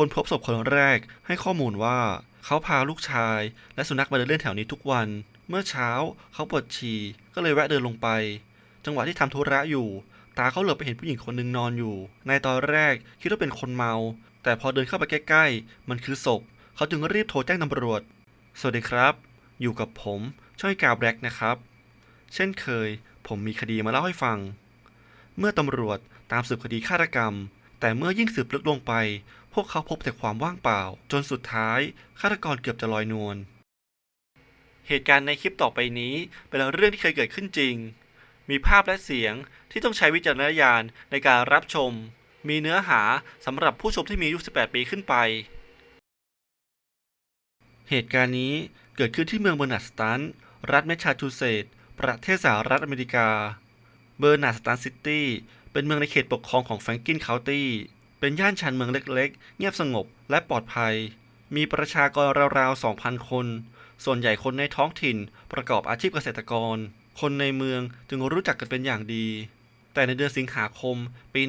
คนพบศพคนแรกให้ข้อมูลว่า เขาพาลูกชาย และสุนัขมาเดินเล่นแถวนี้ทุกวัน เมื่อเช้าเขาปวดฉี่ก็เลยแวะเดินลงไป จังหวะที่ทำธุระอยู่ ตาเขาเหลือบไปเห็นผู้หญิงคนหนึ่งนอนอยู่ ในตอนแรกคิดว่าเป็นคนเมา แต่พอเดินเข้าไปใกล้ ๆ มันคือศพ เขาจึงรีบโทรแจ้งตำรวจ สวัสดีครับ อยู่กับผมช่อยกาแบล็กนะครับ เช่นเคย ผมมีคดีมาเล่าให้ฟัง เมื่อตำรวจตามสืบคดีฆาตกรรม แต่เมื่อยิ่งสืบลึกลงไป พวกเขาพบแต่ความว่างเปล่า จนสุดท้ายฆาตกรเกือบจะลอยนวล เหตุการณ์ในคลิปต่อไปนี้เป็นเรื่องที่เคยเกิดขึ้นจริง มีภาพและเสียงที่ต้องใช้วิจารณญาณในการรับชม มีเนื้อหาสำหรับผู้ชมที่มีอายุ 18 ปีขึ้นไป เหตุการณ์นี้เกิดขึ้นที่เมืองเบอร์นาร์ดสตัน รัฐแมสซาชูเซตส์ประเทศสหรัฐอเมริกา เบอร์นาร์ดสตันซิตี้เป็นเมืองในเขตปกครองของแฟรงกินเคาน์ตี้ เป็นย่านชานเมืองเล็กๆ เงียบสงบและปลอดภัย มีประชากรราวๆ 2,000 คน ส่วนใหญ่คนในท้องถิ่นประกอบอาชีพเกษตรกร คนในเมืองจึงรู้จักกันเป็นอย่างดี แต่ในเดือนสิงหาคม ปี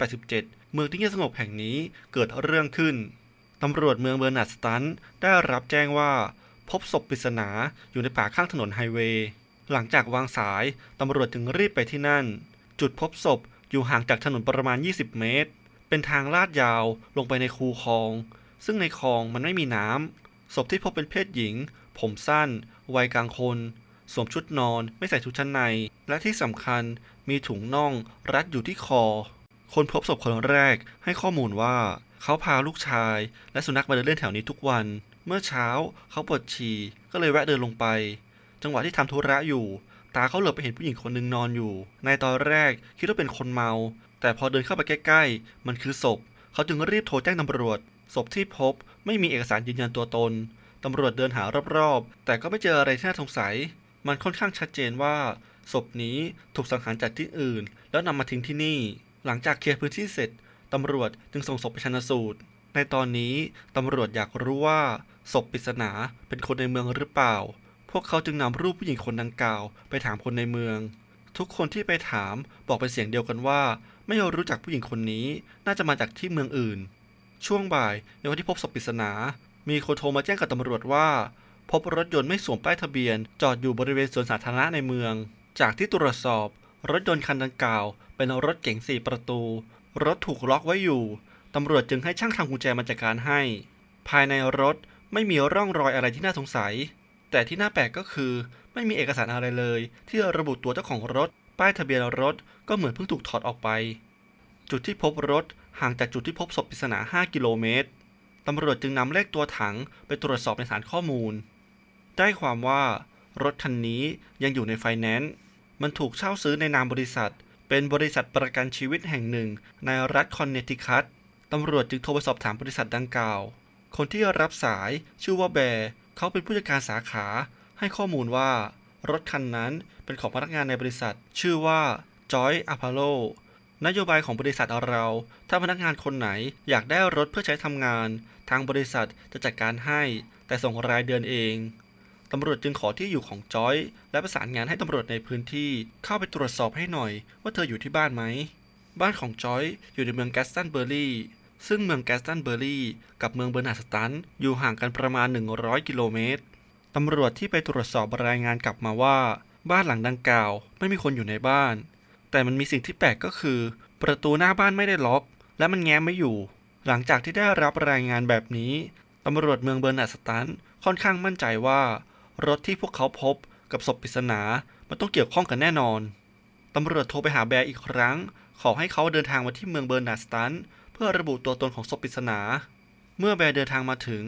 1987 เมืองที่เงียบสงบแห่งนี้เกิดเรื่องขึ้น ตำรวจเมืองเบอร์นาร์ดสตันได้รับแจ้งว่าพบศพปริศนาอยู่ในป่าข้างถนนไฮเวย์ หลังจากวางสาย ตำรวจจึงรีบไปที่นั่น จุดพบศพอยู่ห่างจากถนนประมาณ 20 เมตร เป็นทางลาดยาวลงไปในคูคลอง ซึ่งในคลองมันไม่มีน้ำศพที่พบเป็นเพศหญิง ผมสั้น วัยกลางคน สวมชุดนอนไม่ใส่ชุดชั้นใน และที่สำคัญมีถุงน่องรัดอยู่ที่คอ คนพบศพคนแรกให้ข้อมูลว่า เขาพาลูกชาย และสุนัขมาเดินเล่นแถวนี้ทุกวัน เมื่อเช้าเขาปวดฉี่ก็เลยแวะเดินลงไป จังหวะที่ทำธุระอยู่ตาเขาเหลือบไปเห็นผู้หญิงคนหนึ่งนอนอยู่ ในตอนแรกคิดว่าเป็นคนเมา แต่พอเดินเข้าไปใกล้ๆ มันคือศพ เขาจึงรีบโทรแจ้งตำรวจ ศพที่พบไม่มีเอกสารยืนยันตัวตน ตำรวจเดินหารอบๆ แต่ก็ไม่เจออะไรที่น่าสงสัย มันค่อนข้างชัดเจนว่า ศพนี้ถูกสังหารจากที่อื่น แล้วนำมาทิ้งที่นี่ หลังจากเคลียร์พื้นที่เสร็จ ตำรวจจึงส่งศพไปชันสูตร ในตอนนี้ตำรวจอยากรู้ว่า ศพปริศนาเป็นคนในเมืองหรือเปล่า พวกเขาจึงนำรูปผู้หญิงคนดังกล่าว ไปถามคนในเมือง ทุกคนที่ไปถามบอกเป็นเสียงเดียวกันว่า ไม่รู้จักผู้หญิงคนนี้ น่าจะมาจากที่เมืองอื่น ช่วงบ่ายในวันที่พบศพปริศนา มีคนโทรมาแจ้งกับตำรวจว่า พบรถยนต์ไม่สวมป้ายทะเบียน จอดอยู่บริเวณสวนสาธารณะในเมือง จากที่ตรวจสอบ รถยนต์คันดังกล่าว เป็นรถเก๋งสี่ประตู รถถูกล็อกไว้อยู่ ตำรวจจึงให้ช่างทำกุญแจมาจัดการให้ ภายในรถไม่มีร่องรอยอะไรที่น่าสงสัย แต่ที่น่าแปลกก็คือ ไม่มีเอกสารอะไรเลย ที่ระบุตัวเจ้าของรถ ป้ายทะเบียนรถ ก็เหมือนเพิ่งถูกถอดออกไป จุดที่พบรถห่างจากจุดที่พบศพปริศนา 5 กิโลเมตร ตำรวจจึงนำเลขตัวถังไปตรวจสอบในฐานข้อมูล ได้ความว่ารถคันนี้ยังอยู่ในไฟแนนซ์ มันถูกเช่าซื้อในนามบริษัท เป็นบริษัทประกันชีวิตแห่งหนึ่ง ในรัฐคอนเนติคัต ตำรวจจึงโทรไปสอบถามบริษัทดังกล่าว คนที่รับสายชื่อว่าแบร์เขาเป็นผู้จัดการสาขา ให้ข้อมูลว่ารถคันนั้นเป็นของพนักงานในบริษัท ชื่อว่า จอยอพาโลนโยบายของบริษัทเรา ถ้าพนักงานคนไหนอยากได้รถเพื่อใช้ทำงาน ทางบริษัทจะจัดการให้ แต่ส่งรายเดือนเอง ตำรวจจึงขอที่อยู่ของจอย และประสานงานให้ตำรวจในพื้นที่เข้าไปตรวจสอบให้หน่อย ว่าเธออยู่ที่บ้านไหม บ้านของจอยอยู่ในเมืองแกสตันเบอร์รี่ซึ่งเมืองแกสตันเบอร์รี่กับเมืองเบอร์นาสตันอยู่ห่างกันประมาณ 100 กิโลเมตร ตำรวจที่ไปตรวจสอบรายงานกลับมาว่า บ้านหลังดังกล่าว ไม่มีคนอยู่ในบ้าน แต่มันมีสิ่งที่แปลกก็คือ ประตูหน้าบ้านไม่ได้ล็อก และมันแง้มไม่อยู่ หลังจากที่ได้รับรายงานแบบนี้ตำรวจเมืองเบอร์นาร์ดสตันค่อนข้างมั่นใจว่า รถที่พวกเขาพบกับศพปริศนา มันต้องเกี่ยวข้องกันแน่นอนตำรวจโทรไปหาแบร์อีกครั้ง ขอให้เขาเดินทางมาที่เมืองเบอร์นาร์ดสตันเพื่อระบุตัวตนของศพปริศนา เมื่อแบร์เดินทางมาถึง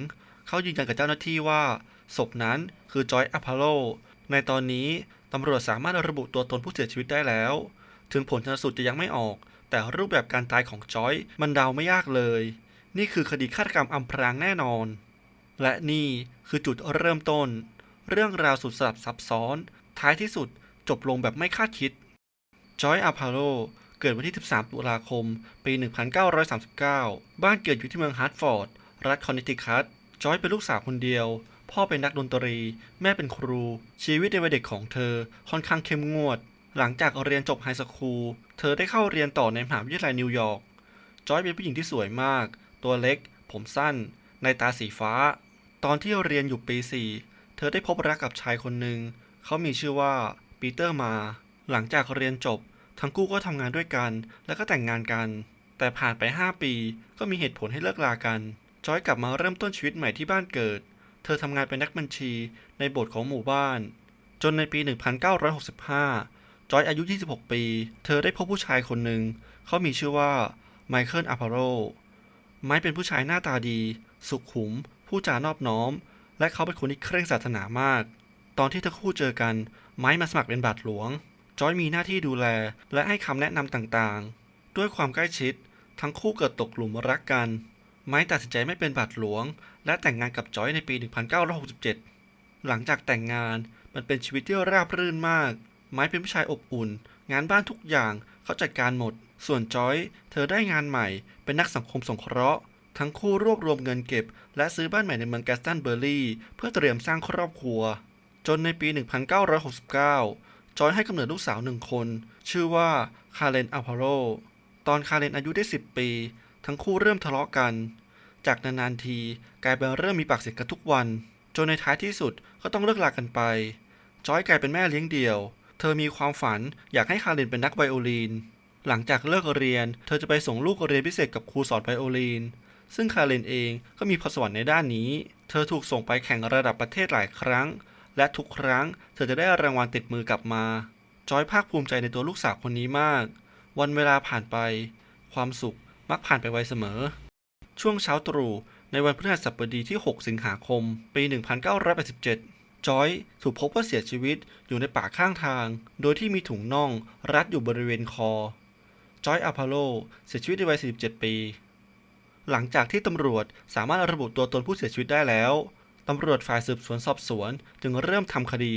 เขายืนยันกับเจ้าหน้าที่ว่าศพนั้นคือจอยอพาโล ในตอนนี้ตำรวจสามารถระบุตัวตนผู้เสียชีวิตได้แล้ว ถึงผลชนสูตรจะยังไม่ออก แต่รูปแบบการตายของจอยมันเดาไม่ยากเลย นี่คือคดีฆาตกรรมอำพรางแน่นอน และนี่คือจุดเริ่มต้น เรื่องราวสุดสลับซับซ้อน ท้ายที่สุดจบลงแบบไม่คาดคิด จอยอาพาโลเกิดวันที่ 13 ตุลาคม ปี 1939 บ้านเกิดอยู่ที่เมืองฮาร์ตฟอร์ด รัฐคอนเนตทิคัต จอยเป็นลูกสาวคนเดียว พ่อเป็นนักดนตรี แม่เป็นครู ชีวิตในวัยเด็กของเธอค่อนข้างเข้มงวด หลังจากเรียนจบไฮสคูล เธอได้เข้าเรียนต่อในมหาวิทยาลัยนิวยอร์ก จอยเป็นผู้หญิงที่สวยมาก ตัวเล็ก ผมสั้น ในตาสีฟ้า ตอนที่เรียนอยู่ปี 4 เธอได้พบรักกับชายคนหนึ่ง เขามีชื่อว่าปีเตอร์มา หลังจากเรียนจบ ทั้งคู่ก็ทำงานด้วยกัน แล้วก็แต่งงานกัน แต่ผ่านไป 5 ปี ก็มีเหตุผลให้เลิกลากัน จอยกลับมาเริ่มต้นชีวิตใหม่ที่บ้านเกิด เธอทำงานเป็นนักบัญชีในโบสถ์ของหมู่บ้าน จนในปี 1965 จอยอายุ 26 ปี เธอได้พบผู้ชายคนหนึ่ง เขามีชื่อว่าไมเคิลอาพาโรไม้เป็นผู้ชายหน้าตาดี สุขุม ผู้จานอบน้อม และเขาเป็นคนที่เคร่งศาสนามาก ตอนที่ทั้งคู่เจอกัน ไม้มาสมัครเป็นบาทหลวง จอยมีหน้าที่ดูแลและให้คำแนะนำต่างๆ ด้วยความใกล้ชิด ทั้งคู่เกิดตกหลุมรักกัน ไม้ตัดสินใจไม่เป็นบาทหลวง และแต่งงานกับจอยในปี 1967 หลังจากแต่งงานมันเป็นชีวิตที่ราบรื่นมาก ไม้เป็นผู้ชายอบอุ่น งานบ้านทุกอย่างเขาจัดการหมด ส่วนจอย เธอได้งานใหม่ เป็นนักสังคมสงเคราะห์ ทั้งคู่รวบรวมเงินเก็บ และซื้อบ้านใหม่ในเมืองแกสตันเบอร์ลีย์เพื่อเตรียมสร้างครอบครัว จนในปี 1969 จอยให้กำเนิดลูกสาวหนึ่งคน ชื่อว่าคาเรนอัลพาโรตอนคาเรนอายุได้ 10 ปี ทั้งคู่เริ่มทะเลาะกัน จากนานๆทีกลายเป็นเริ่มมีปากเสียงกันทุกวัน จนในท้ายที่สุดก็ต้องเลิกลากันไป จอยกลายเป็นแม่เลี้ยงเดี่ยว เธอมีความฝันอยากให้คาเรนเป็นนักไวโอลิน หลังจากเลิกเรียน เธอจะไปส่งลูกเรียนพิเศษกับครูสอนไวโอลิน ซึ่งคาเรนเองก็มีพรสวรรค์ในด้านนี้ เธอถูกส่งไปแข่งระดับประเทศหลายครั้ง และทุกครั้งเธอจะได้รางวัลติดมือกลับมา จอยภาคภูมิใจในตัวลูกสาวคนนี้มาก วันเวลาผ่านไป ความสุขมักผ่านไปไวเสมอ ช่วงเช้าตรู่ในวันพฤหัสบดีที่ 6 สิงหาคม ปี 1987 จอยถูกพบว่าเสียชีวิตอยู่ในป่าข้างทาง โดยที่มีถุงน่องรัดอยู่บริเวณคอ จอยอาพาโลเสียชีวิตในวัย 47 ปี หลังจากที่ตำรวจสามารถระบุตัวตนผู้เสียชีวิตได้แล้ว ตำรวจฝ่ายสืบสวนสอบสวนจึงเริ่มทำคดี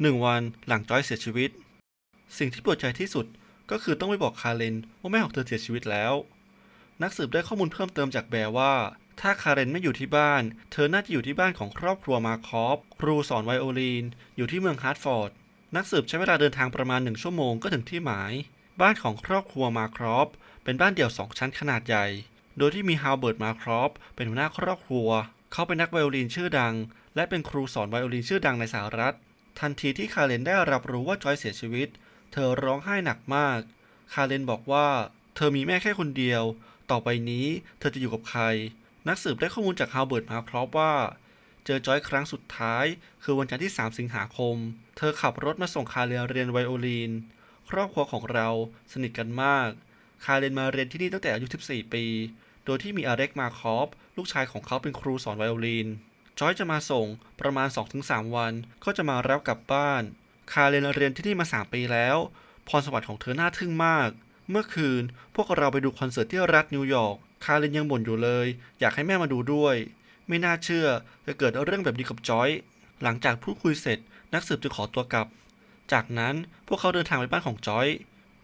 หนึ่งวันหลังจอยเสียชีวิต สิ่งที่ปวดใจที่สุดก็คือต้องไปบอกคาเรนว่าแม่ของเธอเสียชีวิตแล้ว นักสืบได้ข้อมูลเพิ่มเติมจากแบร์ว่า ถ้าคาเรนไม่อยู่ที่บ้าน เธอน่าจะอยู่ที่บ้านของครอบครัวมาคอฟครูสอนไวโอลินอยู่ที่เมืองฮาร์ตฟอร์ด นักสืบใช้เวลาเดินทางประมาณหนึ่งชั่วโมงก็ถึงที่หมาย บ้านของครอบครัวมาครอฟเป็นบ้านเดี่ยวสองชั้นขนาดใหญ่ โดยที่มีฮาวเบิร์ตมาครอฟเป็นหัวหน้าครอบครัว เขาเป็นนักไวโอลินชื่อดัง และเป็นครูสอนไวโอลินชื่อดังในสหรัฐ ทันทีที่คาเรนได้รับรู้ว่าจอยเสียชีวิต เธอร้องไห้หนักมาก คาเรนบอกว่า เธอมีแม่แค่คนเดียว ต่อไปนี้เธอจะอยู่กับใคร นักสืบได้ข้อมูลจากฮาวเบิร์ตมาครอฟว่า เจอจอยครั้งสุดท้าย คือวันจันทร์ที่ 3 สิงหาคม เธอขับรถมาส่งคาเรนเรียนไวโอลิน ครอบครัวของเราสนิทกันมาก คาเรนมาเรียนที่นี่ตั้งแต่อายุ 14 ปี โดยที่มีอาเร็กมาคอฟลูกชายของเขาเป็นครูสอนไวโอลิน จอยจะมาส่งประมาณ 2-3 วัน ก็จะมารับกลับบ้าน คาเรนเรียนที่นี่มา 3 ปีแล้ว พรสวรรค์ของเธอน่าทึ่งมาก เมื่อคืนพวกเราไปดูคอนเสิร์ตที่รัฐนิวยอร์ก คาเรนยังบ่นอยู่เลย อยากให้แม่มาดูด้วย ไม่น่าเชื่อจะเกิดเรื่องแบบนี้กับจอย หลังจากพูดคุยเสร็จ นักสืบจึงขอตัวกลับ จากนั้นพวกเขาเดินทางไปบ้านของจอย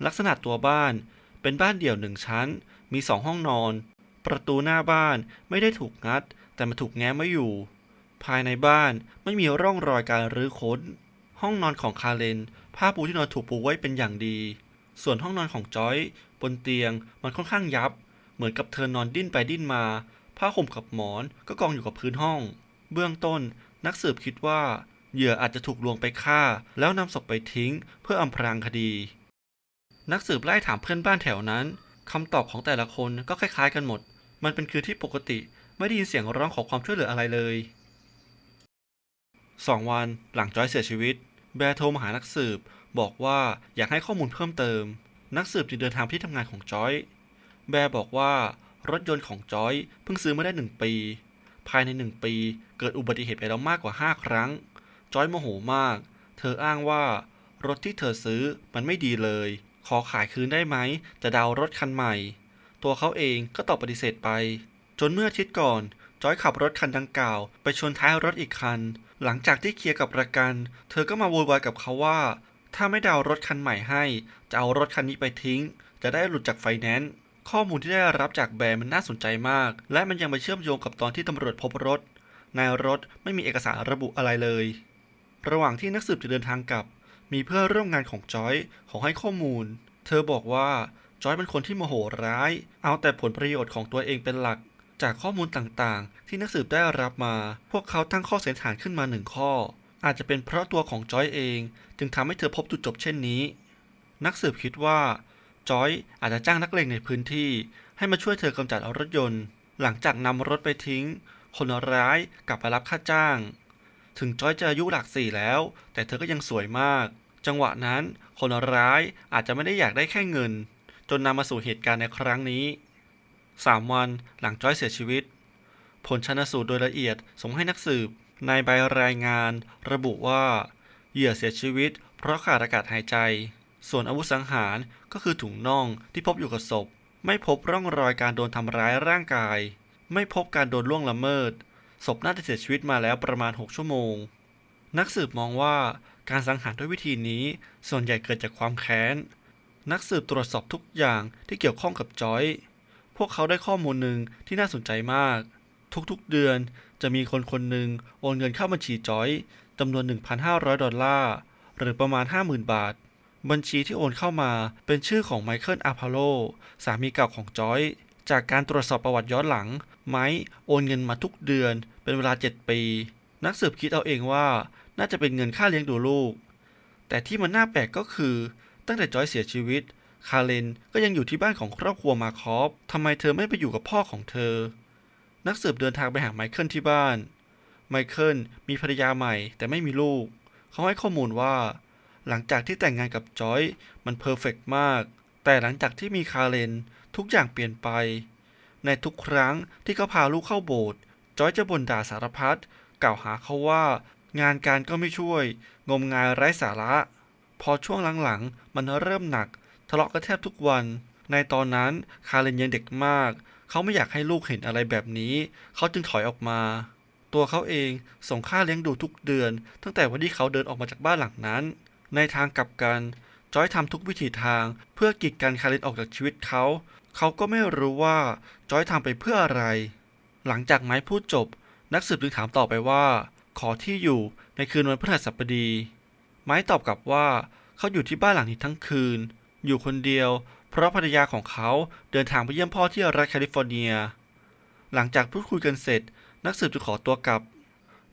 ลักษณะตัวบ้านเป็นบ้านเดี่ยวหนึ่งชั้น มีสองห้องนอน ประตูหน้าบ้านไม่ได้ถูกงัด แต่มันถูกแง้มไว้อยู่ ภายในบ้านไม่มีร่องรอยการรื้อค้น ห้องนอนของคาเรนผ้าปูที่นอนถูกปูไว้เป็นอย่างดี ส่วนห้องนอนของจอย บนเตียงมันค่อนข้างยับ มือนกับเธอนอนดิ้นไปดิ้นมา ผ้าห่มกับหมอนก็กองอยู่กับพื้นห้อง เบื้องต้นนักสืบคิดว่า เหยื่ออาจจะถูกลวงไปฆ่า แล้วนำศพไปทิ้ง เพื่ออำพรางคดี นักสืบไล่ถามเพื่อนบ้านแถวนั้นคำตอบของแต่ละคนก็คล้ายๆกันหมด มันเป็นคืนที่ปกติไม่ได้ยินเสียงร้องขอความช่วยเหลืออะไรเลยสองวันหลังจอยเสียชีวิต แบร์โทรมาหานักสืบ บอกว่าอยากให้ข้อมูลเพิ่มเติม นักสืบจึงเดินทางที่ทำงานของจอย แบร์บอกว่ารถยนต์ของจอยเพิ่งซื้อมาได้หนึ่งปี ภายในหนึ่งปีเกิดอุบัติเหตุไปแล้วมากกว่า 5 ครั้ง จอยโมโหมาก เธออ้างว่ารถที่เธอซื้อมันไม่ดีเลย ขอขายคืนได้ไหม จะดาวรถคันใหม่ ตัวเขาเองก็ตอบปฏิเสธไป จนเมื่ออาทิตย์ก่อน จอยขับรถคันดังกล่าว ไปชนท้ายรถอีกคัน หลังจากที่เคลียร์กับประกัน เธอก็มาโวยวายกับเขาว่า ถ้าไม่ดาวรถคันใหม่ให้ จะเอารถคันนี้ไปทิ้ง จะได้หลุดจากไฟแนนซ์ ข้อมูลที่ได้รับจากแบรนด์มันน่าสนใจมาก และมันยังไปเชื่อมโยงกับตอนที่ตำรวจพบรถ ในรถไม่มีเอกสารระบุอะไรเลย ระหว่างที่นักสืบจะเดินทางกลับ มีเพื่อนร่วมงานของจอยขอให้ข้อมูล เธอบอกว่าจอยเป็นคนที่โมโหร้าย เอาแต่ผลประโยชน์ของตัวเองเป็นหลัก จากข้อมูลต่างๆ ที่นักสืบได้รับมา พวกเขาตั้งข้อสันนิษฐานขึ้นมาหนึ่งข้อ อาจจะเป็นเพราะตัวของจอยเอง จึงทำให้เธอพบจุดจบเช่นนี้ นักสืบคิดว่า จอยอาจจะจ้างนักเลงในพื้นที่ ให้มาช่วยเธอกำจัดรถยนต์ หลังจากนำรถไปทิ้ง คนร้ายกลับมารับค่าจ้าง ถึงจอยจะอายุหลักสี่แล้ว แต่เธอก็ยังสวยมาก จังหวะนั้นคนร้ายอาจจะไม่ได้อยากได้แค่เงิน จนนำมาสู่เหตุการณ์ในครั้งนี้3วันหลังจอยเสียชีวิต ผลชนสูตรโดยละเอียดส่งให้นักสืบในใบรายงาน ระบุว่า เหยื่อเสียชีวิต เพราะขาดอากาศหายใจ ส่วนอาวุธสังหารก็คือถุงน่องที่พบอยู่กับศพ ไม่พบร่องรอยการโดนทำร้ายร่างกาย ไม่พบการโดนล่วงละเมิด ศพน่าจะเสียชีวิตมาแล้วประมาณ 6 ชั่วโมง นักสืบมองว่าการสังหารด้วยวิธีนี้ ส่วนใหญ่เกิดจากความแค้น นักสืบตรวจสอบทุกอย่างที่เกี่ยวข้องกับจอย พวกเขาได้ข้อมูลหนึ่งที่น่าสนใจมาก ทุกๆเดือนจะมีคนคนหนึ่งโอนเงินเข้าบัญชีจอยจำนวน 1,500 ดอลลาร์ หรือประมาณ 50,000 บาท บัญชีที่โอนเข้ามาเป็นชื่อของไมเคิลอาพาโลสามีเก่าของจอย จากการตรวจสอบประวัติย้อนหลัง ไมค์โอนเงินมาทุกเดือนเป็นเวลา 7 ปี นักสืบคิดเอาเองว่าน่าจะเป็นเงินค่าเลี้ยงดูลูก แต่ที่มันน่าแปลกก็คือ ตั้งแต่จอยเสียชีวิต คาเลนก็ยังอยู่ที่บ้านของครอบครัวมาคอฟทำไมเธอไม่ไปอยู่กับพ่อของเธอ นักสืบเดินทางไปหาไมเคิลที่บ้าน ไมเคิลมีภรรยาใหม่แต่ไม่มีลูก เขาให้ข้อมูลว่า หลังจากที่แต่งงานกับจอยมันเพอร์เฟกต์มาก แต่หลังจากที่มีคาเลนทุกอย่างเปลี่ยนไป ในทุกครั้งที่เขาพาลูกเข้าโบสถ์จอยจะบ่นด่าสารพัดกล่าวหาเขาว่า งานการก็ไม่ช่วย งมงายไร้สาระ พอช่วงหลังๆ มันเริ่มหนัก ทะเลาะกันแทบทุกวัน ในตอนนั้นคาเรนยังเด็กมาก เขาไม่อยากให้ลูกเห็นอะไรแบบนี้ เขาจึงถอยออกมาตัวเขาเองส่งค่าเลี้ยงดูทุกเดือน ตั้งแต่วันที่เขาเดินออกมาจากบ้านหลังนั้น ในทางกลับกัน จอยทำทุกวิถีทางเพื่อกีดกันคาเรนออกจากชีวิตเขา เขาก็ไม่รู้ว่าจอยทำไปเพื่ออะไร หลังจากไม้พูดจบ นักสืบจึงถามต่อไปว่า ขอที่อยู่ในคืนวันพฤหัสบดี ไม้ตอบกลับว่าเขาอยู่ที่บ้านหลังนี้ทั้งคืน อยู่คนเดียว เพราะภรรยาของเขาเดินทางไปเยี่ยมพ่อที่รัฐแคลิฟอร์เนีย หลังจากพูดคุยกันเสร็จ นักสืบจะขอตัวกลับ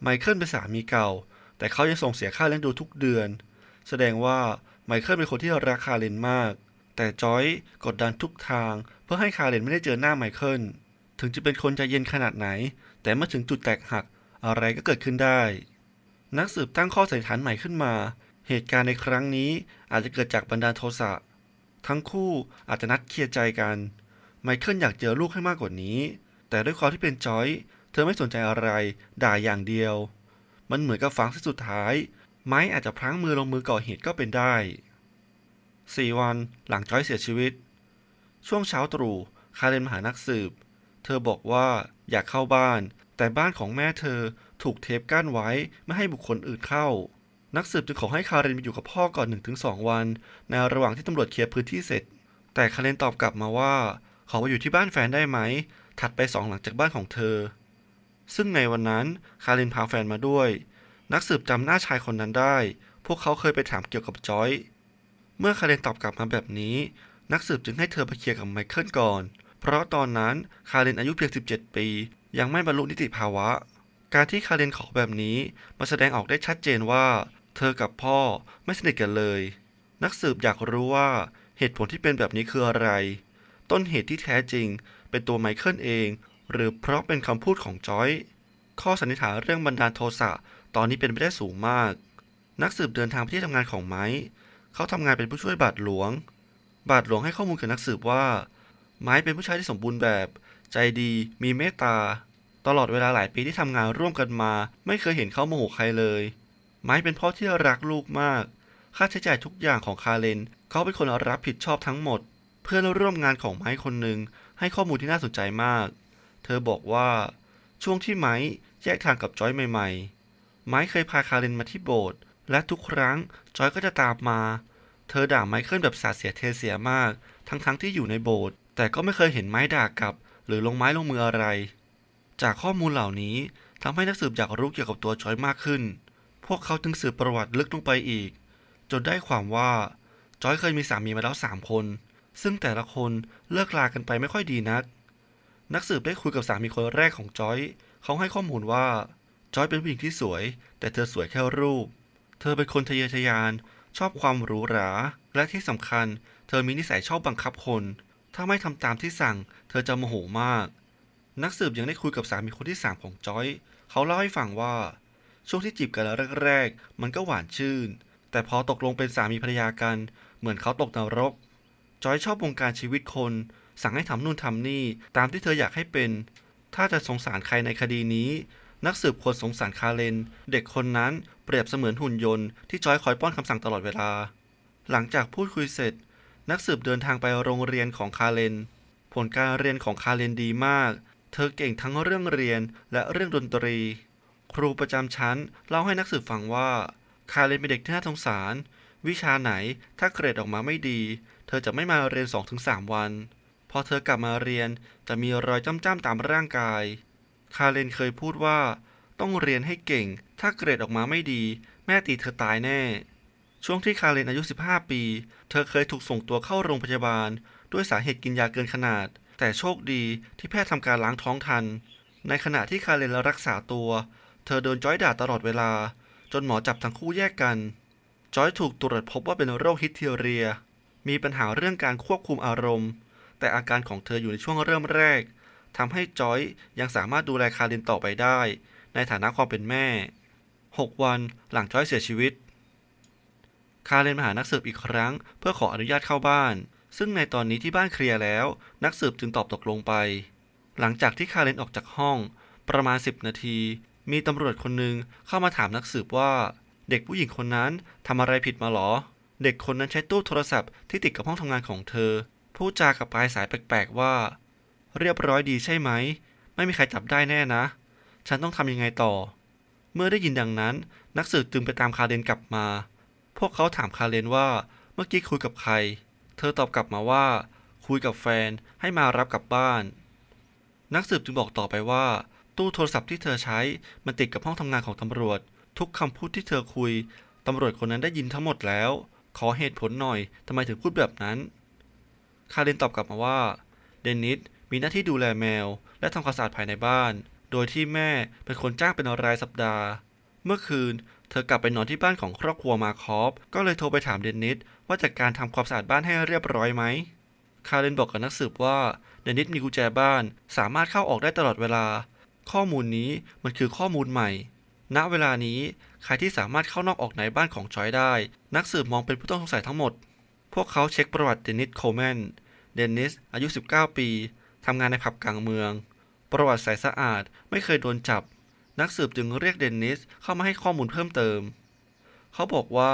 ไมเคิลเป็นสามีเก่า แต่เขายังส่งเสียค่าเลี้ยงดูทุกเดือน แสดงว่าไมเคิลเป็นคนที่รักคาเรนมาก แต่จอยกดดันทุกทาง เพื่อให้คาเรนไม่ได้เจอหน้าไมเคิลถึงจะเป็นคนใจเย็นขนาดไหน แต่เมื่อถึงจุดแตกหักอะไรก็เกิดขึ้นได้ นักสืบตั้งข้อสันนิษฐานใหม่ขึ้นมา เหตุการณ์ในครั้งนี้อาจจะเกิดจากบันดาลโทสะทั้งคู่อาจจะนัดเคลียร์ใจกัน ไมเคิลอยากเจอลูกให้มากกว่านี้ แต่ด้วยความที่เป็นจอย เธอไม่สนใจอะไร ด่าอย่างเดียว มันเหมือนกับฝังที่สุดท้าย ไม้อาจจะพลั้งมือลงมือก่อเหตุก็เป็นได้ 4 วันหลังจอยเสียชีวิต ช่วงเช้าตรู่คาเรนมาหานักสืบ เธอบอกว่าอยากเข้าบ้าน แต่บ้านของแม่เธอถูกเทปกั้นไว้ไม่ให้บุคคลอื่นเข้า นักสืบจึงขอให้คาเรนไปอยู่กับพ่อก่อน 1-2 วัน ในระหว่างที่ตำรวจเคลียร์พื้นที่เสร็จ แต่คาเรนตอบกลับมาว่า ขอไปอยู่ที่บ้านแฟนได้ไหม ถัดไปสองหลังจากบ้านของเธอ ซึ่งในวันนั้นคาเรนพาแฟนมาด้วย นักสืบจำหน้าชายคนนั้นได้ พวกเขาเคยไปถามเกี่ยวกับจอย เมื่อคาเรนตอบกลับมาแบบนี้ นักสืบจึงให้เธอไปเคลียร์กับไมเคิลก่อน เพราะตอนนั้นคาเรนอายุเพียง 17 ปี ยังไม่บรรลุนิติภาวะ การที่คาเรนขอแบบนี้มาแสดงออกได้ชัดเจนว่า เธอกับพ่อไม่สนิทกันเลย นักสืบอยากรู้ว่าเหตุผลที่เป็นแบบนี้คืออะไร ต้นเหตุที่แท้จริงเป็นตัวไมเคิลเอง หรือเพราะเป็นคำพูดของจอย ข้อสันนิษฐานเรื่องบันดาลโทสะ ตอนนี้เป็นไปได้สูงมาก นักสืบเดินทางไปที่ทำงานของไม้เขาทำงานเป็นผู้ช่วยบาทหลวง บาทหลวงให้ข้อมูลกับนักสืบว่า ไม้เป็นผู้ชายที่สมบูรณ์แบบ ใจดี มีเมตตา ตลอดเวลาหลายปีที่ทำงานร่วมกันมา ไม่เคยเห็นเขาโมโหใครเลย ไม้เป็นพ่อที่รักลูกมาก ค่าใช้จ่ายทุกอย่างของคาเลน เขาเป็นคนรับผิดชอบทั้งหมด เพื่อนร่วมงานของไม้คนหนึ่งให้ข้อมูลที่น่าสนใจมาก เธอบอกว่า ช่วงที่ไม้แยกทางกับจอยใหม่ ๆ ไม้เคยพาคาเรนมาที่โบสถ์และทุกครั้งจอยก็จะตามมา เธอด่าไมเคิลแบบสาดเสียเทเสียมาก ทั้งๆที่อยู่ในโบสถ์แต่ก็ไม่เคยเห็นไม้ด่ากลับ หรือลงไม้ลงมืออะไร จากข้อมูลเหล่านี้ทำให้นักสืบอยากรู้เกี่ยวกับตัวจอยมากขึ้น พวกเขาจึงสืบประวัติลึกลงไปอีก จนได้ความว่าจอยเคยมีสามีมาแล้วสามคน ซึ่งแต่ละคนเลิกลากันไปไม่ค่อยดีนัก นักสืบได้คุยกับสามีคนแรกของจอย เขาให้ข้อมูลว่า จอยเป็นผู้หญิงที่สวย แต่เธอสวยแค่รูป เธอเป็นคนทะเยอทะยาน ชอบความหรูหรา และที่สำคัญ เธอมีนิสัยชอบบังคับคน ถ้าไม่ทำตามที่สั่ง เธอจะโมโหมาก นักสืบยังได้คุยกับสามีคนที่สามของจอย เขาเล่าให้ฟังว่า ช่วงที่จีบกันแล้วแรกๆ มันก็หวานชื่น แต่พอตกลงเป็นสามีภรรยากัน เหมือนเขาตกนรก จอยชอบวงการชีวิตคน สั่งให้ทำนู่นทำนี่ ตามที่เธออยากให้เป็น ถ้าจะสงสารใครในคดีนี้ นักสืบควรสงสารคาเลน เด็กคนนั้นเปรียบเสมือนหุ่นยนต์ที่จอยคอยป้อนคำสั่งตลอดเวลา หลังจากพูดคุยเสร็จ นักสืบเดินทางไปโรงเรียนของคาเลน ผลการเรียนของคาเลนดีมาก เธอเก่งทั้งเรื่องเรียนและเรื่องดนตรี ครูประจำชั้นเล่าให้นักสืบฟังว่า คาเลนเป็นเด็กที่น่าสงสาร วิชาไหนถ้าเกรดออกมาไม่ดี เธอจะไม่มาเรียน 2-3 วัน พอเธอกลับมาเรียนจะมีรอยจ้ำๆตามร่างกาย คาเลนเคยพูดว่า ต้องเรียนให้เก่ง ถ้าเกรดออกมาไม่ดี แม่ตีเธอตายแน่ ช่วงที่คาเลนอายุ 15 ปี เธอเคยถูกส่งตัวเข้าโรงพยาบาล ด้วยสาเหตุกินยาเกินขนาด แต่โชคดีที่แพทย์ทำการล้างท้องทัน ในขณะที่คาเลนรักษาตัว เธอโดนจอยด่าตลอดเวลา จนหมอจับทั้งคู่แยกกัน จอยถูกตรวจพบว่าเป็นโรคฮิสเทียเรีย มีปัญหาเรื่องการควบคุมอารมณ์ แต่อาการของเธออยู่ในช่วงเริ่มแรก ทำให้จอยยังสามารถดูแลคารินต่อไปได้ ในฐานะความเป็นแม่ 6 วันหลังจอยเสียชีวิต คาเรนมาหานักสืบอีกครั้ง เพื่อขออนุญาตเข้าบ้าน ซึ่งในตอนนี้ที่บ้านเคลียร์แล้ว นักสืบจึงตอบตกลงไป หลังจากที่คาเรนออกจากห้อง ประมาณ 10 นาที มีตำรวจคนหนึ่งเข้ามาถามนักสืบว่า เด็กผู้หญิงคนนั้นทำอะไรผิดมาหรอ เด็กคนนั้นใช้ตู้โทรศัพท์ที่ติดกับห้องทำงานของเธอพูดจากับปลายสายแปลกๆว่า เรียบร้อยดีใช่ไหม ไม่มีใครจับได้แน่นะ ฉันต้องทำยังไงต่อ เมื่อได้ยินดังนั้น นักสืบจึงไปตามคาเรนกลับมา พวกเขาถามคาเรนว่าเมื่อกี้คุยกับใคร เธอตอบกลับมาว่า คุยกับแฟนให้มารับกลับบ้าน นักสืบจึงบอกต่อไปว่า ตู้โทรศัพท์ที่เธอใช้มันติดกับห้องทำงานของตำรวจ ทุกคำพูดที่เธอคุยตำรวจคนนั้นได้ยินทั้งหมดแล้ว ขอเหตุผลหน่อยทำไมถึงพูดแบบนั้น คาเรนตอบกลับมาว่า เดนนิส มีหน้าที่ดูแลแมว และทำความสะอาดภายในบ้าน โดยที่แม่เป็นคนจ้างเป็นรายสัปดาห์ เมื่อคืน เธอกลับไปนอนที่บ้านของครอบครัวมาคอฟก็เลยโทรไปถามเดนนิสว่าจัดการทำความสะอาดบ้านให้เรียบร้อยไหมคาเรนบอกกับนักสืบว่าเดนนิสมีกุญแจบ้าน สามารถเข้าออกได้ตลอดเวลา ข้อมูลนี้มันคือข้อมูลใหม่ ณเวลานี้ใครที่สามารถเข้านอกออกในบ้านของจอยได้ นักสืบมองเป็นผู้ต้องสงสัยทั้งหมด พวกเขาเช็คประวัติเดนนิสโคลแมน เดนนิสอายุ 19 ปี ทำงานในผับกลางเมือง ประวัติใสสะอาดไม่เคยโดนจับ นักสืบจึงเรียกเดนนิสเข้ามาให้ข้อมูลเพิ่มเติม เขาบอกว่า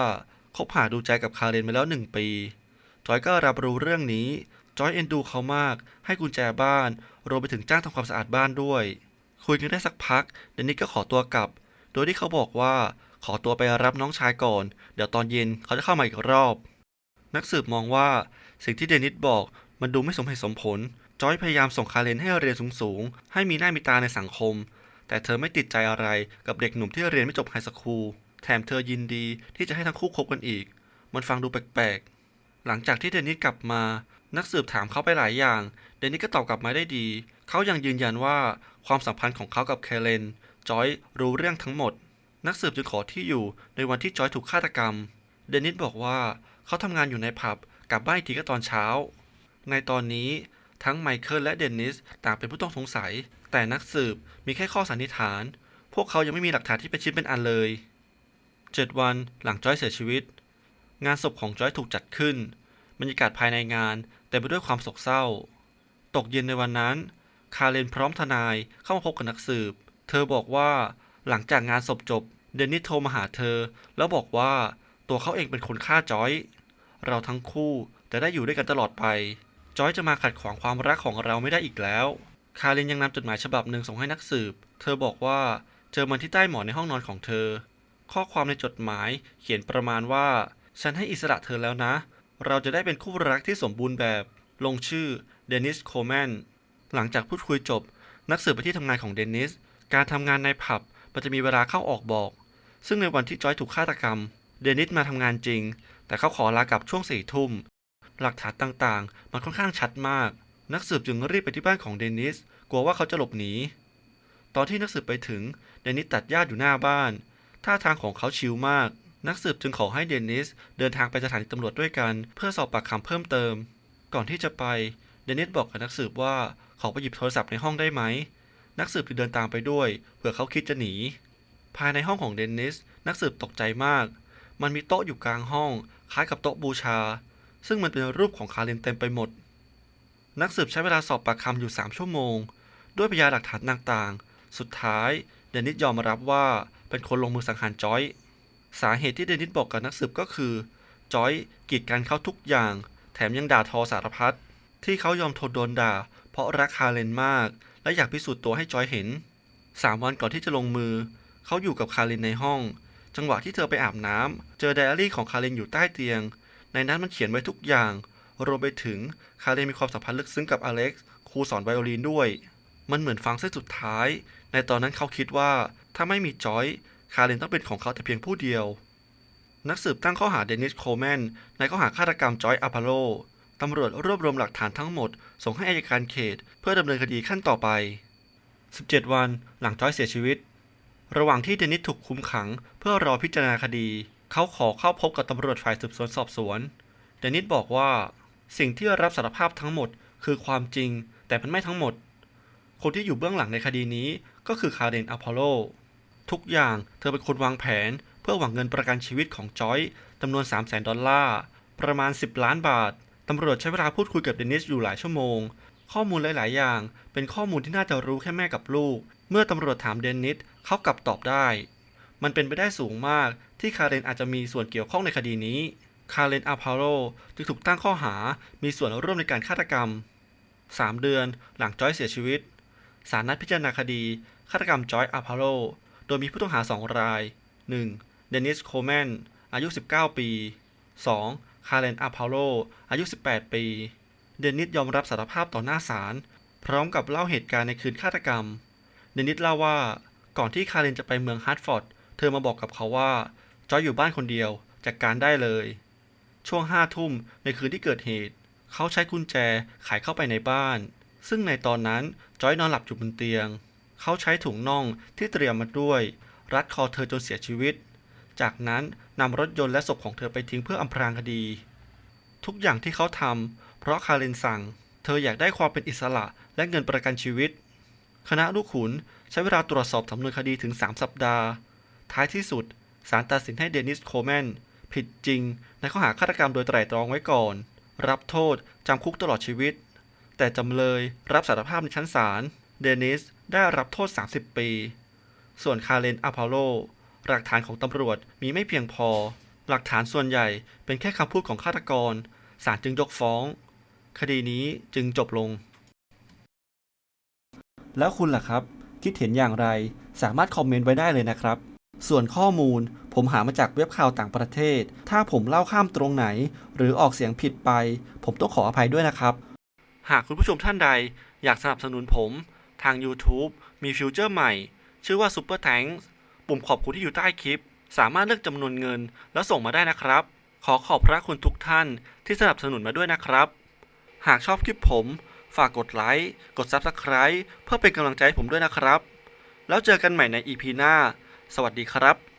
คบหาดูใจกับคาเรนมาแล้วหนึ่งปี จอยก็รับรู้เรื่องนี้ จอยเอ็นดูเขามาก ให้กุญแจบ้าน รวมไปถึงจ้างทำความสะอาดบ้านด้วย คุยกันได้สักพัก เดนนิสก็ขอตัวกลับ โดยที่เขาบอกว่าขอตัวไปรับน้องชายก่อน เดี๋ยวตอนเย็นเขาจะเข้ามาอีกรอบ นักสืบมองว่าสิ่งที่เดนิสบอกมันดูไม่สมเหตุสมผล จอยพยายามส่งคาเรนให้เรียนสูงๆ ให้มีหน้ามีตาในสังคม แต่เธอไม่ติดใจอะไรกับเด็กหนุ่มที่เรียนไม่จบไฮสคูล แถมเธอยินดีที่จะให้ทั้งคู่คบกันอีก มันฟังดูแปลกๆ หลังจากที่เดนิสกลับมา นักสืบถามเขาไปหลายอย่าง เดนิสก็ตอบกลับมาได้ดี เขายังยืนยันว่าความสัมพันธ์ของเขากับแคเรนจอยรู้เรื่องทั้งหมด นักสืบจึงขอที่อยู่ในวันที่จอยถูกฆาตกรรม เดนิสบอกว่าเขาทำงานอยู่ในผับกลับบ้านอีกทีก็ตอนเช้า ในตอนนี้ ทั้งไมเคิลและเดนนิสต่างเป็นผู้ต้องสงสัย แต่นักสืบมีแค่ข้อสันนิษฐาน พวกเขายังไม่มีหลักฐานที่เป็นชิ้นเป็นอันเลย 7 วันหลังจอยเสียชีวิต งานศพของจอยถูกจัดขึ้น บรรยากาศภายในงานเต็มไปด้วยความโศกเศร้า ตกเย็นในวันนั้น คาเรนพร้อมทนายเข้ามาพบกับนักสืบ เธอบอกว่าหลังจากงานศพจบ เดนนิสโทรมาหาเธอ แล้วบอกว่าตัวเขาเองเป็นคนฆ่าจอย เราทั้งคู่จะได้อยู่ด้วยกันตลอดไป จอยจะมาขัดขวางความรักของเราไม่ได้อีกแล้ว คาเรนยังนำจดหมายฉบับหนึ่งส่งให้นักสืบ เธอบอกว่าเจอมันที่ใต้หมอนในห้องนอนของเธอ ข้อความในจดหมายเขียนประมาณว่า ฉันให้อิสระเธอแล้วนะ เราจะได้เป็นคู่รักที่สมบูรณ์แบบ ลงชื่อเดนิสโคลแมน หลังจากพูดคุยจบ นักสืบไปที่ทำงานของเดนิส การทำงานในผับมันจะมีเวลาเข้าออกบอก ซึ่งในวันที่จอยถูกฆาตกรรม เดนิสมาทำงานจริง แต่เขาขอลากลับช่วงสี่ทุ่ม หลักฐานต่างๆ มันค่อนข้างชัดมาก นักสืบจึงรีบไปที่บ้านของเดนิส กลัวว่าเขาจะหลบหนี ตอนที่นักสืบไปถึง เดนิสตัดหญ้าอยู่หน้าบ้าน ท่าทางของเขาชิลมาก นักสืบจึงขอให้เดนิสเดินทางไปสถานีตำรวจด้วยกัน เพื่อสอบปากคำเพิ่มเติม ก่อนที่จะไป เดนิสบอกกับนักสืบว่าขอไปหยิบโทรศัพท์ในห้องได้ไหม นักสืบจึงเดินตามไปด้วย เผื่อเขาคิดจะหนี ภายในห้องของเดนิส นักสืบตกใจมาก มันมีโต๊ะอยู่กลางห้อง คล้ายกับโต๊ะบูชา ซึ่งมันเป็นรูปของคารินเต็มไปหมด นักสืบใช้เวลาสอบปากคำอยู่ 3 ชั่วโมง ด้วยพยานหลักฐานต่างๆ สุดท้ายเดนิสยอมรับว่าเป็นคนลงมือสังหารจอย สาเหตุที่เดนิสบอกกับนักสืบก็คือจอยกีดกันเขาทุกอย่าง แถมยังด่าทอสารพัดที่เขายอมทนโดนด่า เพราะรักคาเรนมาก และอยากพิสูจน์ตัวให้จอยเห็นสามวันก่อนที่จะลงมือ เขาอยู่กับคารินในห้อง จังหวะที่เธอไปอาบน้ำเจอไดอารี่ของคารินอยู่ใต้เตียง ในนั้นมันเขียนไว้ทุกอย่าง รวมไปถึงคารินมีความสัมพันธ์ลึกซึ้งกับอเล็กซ์ครูสอนไวโอลินด้วย มันเหมือนฟังเส้นสุดท้าย ในตอนนั้นเขาคิดว่าถ้าไม่มีจอยคารินต้องเป็นของเขาแต่เพียงผู้เดียว นักสืบตั้งข้อหาเดนิสโคลแมนในข้อหาฆาตกรรมจอยอพาโลตำรวจรวบรวมหลักฐานทั้งหมด ส่งให้อายการเขต เพื่อดำเนินคดีขั้นต่อไป 17 วันหลังจอยเสียชีวิต ระหว่างที่เดนิสถูกคุมขังเพื่อรอพิจารณาคดี เขาขอเข้าพบกับตำรวจฝ่ายสืบสวนสอบสวน เดนิสบอกว่า สิ่งที่รับสารภาพทั้งหมดคือความจริง แต่มันไม่ทั้งหมด คนที่อยู่เบื้องหลังในคดีนี้ก็คือคาเรนอพอลโล ทุกอย่างเธอเป็นคนวางแผน เพื่อหวังเงินประกันชีวิตของจอยจำนวน 3 0 0 0 0 0 ดอลลาร์ ประมาณ 10 ล้านบาท ตำรวจใช้เวลาพูดคุยกับเดนิสอยู่หลายชั่วโมง ข้อมูลหลาย ๆ อย่าง เป็นข้อมูลที่น่าจะรู้แค่แม่กับลูก เมื่อตำรวจถามเดนิสเขากลับตอบได้ มันเป็นไปได้สูงมากที่คาเรนอาจจะมีส่วนเกี่ยวข้องในคดีนี้ คาเรนอาพาโลจึงถูกตั้งข้อหา มีส่วนร่วมในการฆาตกรรม 3 เดือนหลังจอยเสียชีวิต ศาลนัดพิจารณาคดีฆาตกรรมจอยอาพาโลโดยมีผู้ต้องหา 2 ราย 1. เดนิส โคลแมน อายุ 19 ปี 2. คาเรนอาพาโลอายุ 18 ปี เดนิสยอมรับสารภาพต่อหน้าศาลพร้อมกับเล่าเหตุการณ์ในคืนฆาตกรรม เดนิสเล่าว่าก่อนที่คาเรนจะไปเมืองฮาร์ตฟอร์ด เธอมาบอกกับเขาว่าจอยอยู่บ้านคนเดียวจัดการได้เลย ช่วงห้าทุ่มในคืนที่เกิดเหตุ เขาใช้กุญแจไขเข้าไปในบ้าน ซึ่งในตอนนั้นจอยนอนหลับอยู่บนเตียง เขาใช้ถุงน่องที่เตรียมมาด้วย รัดคอเธอจนเสียชีวิต จากนั้นนำรถยนต์และศพของเธอไปทิ้งเพื่ออำพรางคดี ทุกอย่างที่เขาทำเพราะคาเรนสั่ง เธออยากได้ความเป็นอิสระและเงินประกันชีวิต คณะลูกขุนใช้เวลาตรวจสอบสำนวนคดีถึง 3 สัปดาห์ ท้ายที่สุดศาลตัดสินให้เดนิสโคลแมนผิดจริงในข้อหาฆาตกรรมโดยไตร่ตรองไว้ก่อน รับโทษจำคุกตลอดชีวิต แต่จำเลยรับสารภาพในชั้นศาลเดนิสได้รับโทษ 30 ปี ส่วนคาเรนอาพาโล หลักฐานของตำรวจมีไม่เพียงพอ หลักฐานส่วนใหญ่เป็นแค่คำพูดของฆาตกรศาลจึงยกฟ้อง คดีนี้จึงจบลง แล้วคุณล่ะครับ คิดเห็นอย่างไรสามารถคอมเมนต์ไว้ได้เลยนะครับ ส่วนข้อมูลผมหามาจากเว็บข่าวต่างประเทศ ถ้าผมเล่าข้ามตรงไหน หรือออกเสียงผิดไป ผมต้องขออภัยด้วยนะครับ หากคุณผู้ชมท่านใดอยากสนับสนุนผม ทาง YouTube มีฟิวเจอร์ใหม่ ชื่อว่า Super Tanks ปุ่มขอบคุณที่อยู่ใต้คลิป สามารถเลือกจำนวนเงิน แล้วส่งมาได้นะครับ ขอขอบพระคุณทุกท่านที่สนับสนุนมาด้วยนะครับ หากชอบคลิปผม ฝากกดไลค์ กด Subscribe เพื่อเป็นกำลังใจให้ผมด้วยนะครับ แล้วเจอกันใหม่ใน EP หน้า สวัสดีครับ